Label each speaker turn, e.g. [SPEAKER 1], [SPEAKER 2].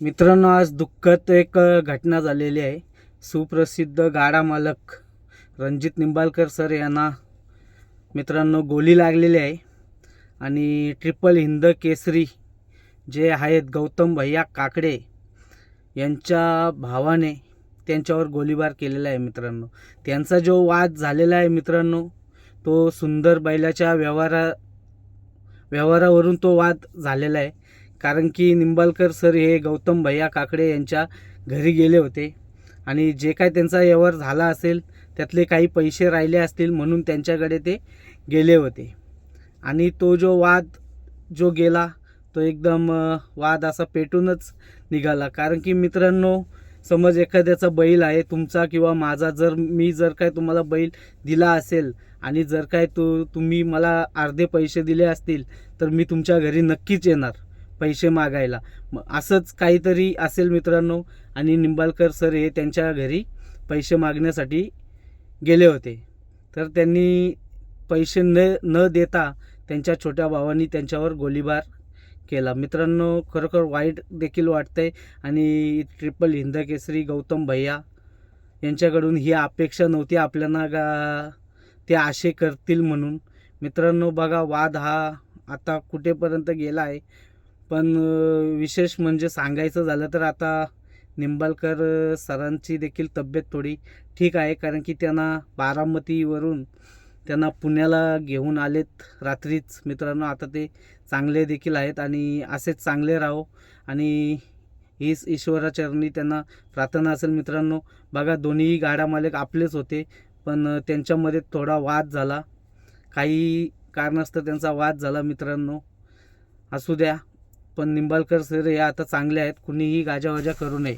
[SPEAKER 1] मित्रांनो आज दुःखद एक घटना झालेली आहे. सुप्रसिद्ध गाडा मालक रणजित निंबाळकर सर यांना मित्रांनो गोली लागलेली आहे. आणि ट्रिपल हिंद केसरी जे आहेत गौतम भैया काकडे यांच्या भावाने त्यांच्यावर गोळीबार केलेला आहे मित्रांनो. त्यांचा जो वाद झालेला आहे मित्रांनो तो सुंदर बैलाच्या व्यवहारा व्यवहारावरून तो वाद झालेला आहे. कारण की निंबाळकर सर हे गौतम भैया काकडे यांच्या घरी गेले होते. आणि जे काय त्यांचा व्यवहार झाला असेल त्यातले काही पैसे राहिले असतील म्हणून त्यांच्याकडे ते गेले होते. आणि तो जो वाद जो गेला तो एकदम वाद असा पेटूनच निघाला. कारण की मित्रांनो समज एखाद्याचा बैल आहे तुमचा किंवा माझा जर मी जर काय तुम्हाला बैल दिला असेल आणि जर काय तो तुम्ही मला अर्धे पैसे दिले असतील तर मी तुमच्या घरी नक्कीच येणार. पैसे मागायला. मग असंच काहीतरी असेल मित्रांनो. आणि निंबाळकर सर हे त्यांच्या घरी पैसे मागण्यासाठी गेले होते. तर त्यांनी पैसे न न देता त्यांच्या छोट्या भावानी त्यांच्यावर गोळीबार केला. मित्रांनो खरोखर वाईट देखील वाटतंय. आणि ट्रिपल हिंद केसरी गौतम भैया यांच्याकडून ही अपेक्षा नव्हती. आपल्याला गा ते आशे करतील म्हणून. मित्रांनो बघा वाद हा आता कुठेपर्यंत गेला आहे. पण विशेष म्हणजे सांगायचं झालं तर आता निंबाळकर सरांची देखील तब्येत थोडी ठीक आहे. कारण की त्यांना बारामतीवरून त्यांना पुण्याला घेऊन आलेत रात्रीच मित्रांनो. आता ते चांगले देखील आहेत आणि असेच चांगले राहो. आणि हीच ईश्वराचरणी त्यांना प्रार्थना असेल मित्रांनो. बघा दोन्ही गाड्या मालक आपलेच होते. पण त्यांच्यामध्ये थोडा वाद झाला. काही कारणास्तव त्यांचा वाद झाला मित्रांनो. असू द्या. पण निंबाळकर सर हे आता चांगले आहेत. कुणीही गाजावाजा करू नये.